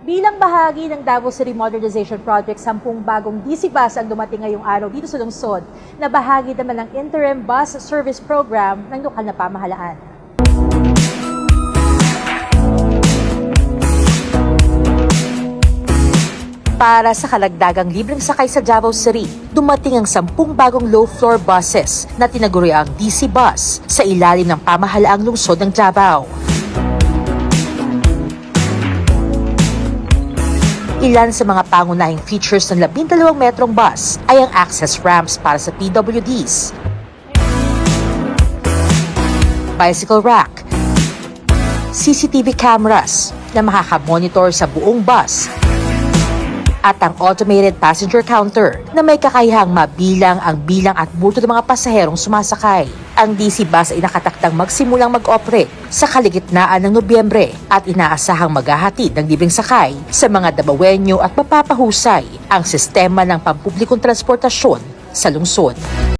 Bilang bahagi ng Davao City Modernization Project, sampung bagong DC bus ang dumating ngayong araw dito sa lungsod na bahagi naman ng Interim Bus Service Program ng lokal na pamahalaan. Para sa kalagdagang libreng sakay sa Davao City, dumating ang sampung bagong low-floor buses na tinaguri ang DC bus sa ilalim ng pamahalaang lungsod ng Davao. Ilan sa mga pangunahing features ng 12 metrong bus ay ang access ramps para sa PWDs, bicycle rack, CCTV cameras na makaka-monitor sa buong bus at ang automated passenger counter na may kakayahang mabilang ang bilang at bulto ng mga pasaherong sumasakay. Ang DC bus ay nakatakdang magsimulang mag-operate sa kaligitnaan ng Nobyembre at inaasahang maghahatid ng libreng sakay sa mga dabawenyo at mapapahusay ang sistema ng pampublikong transportasyon sa lungsod.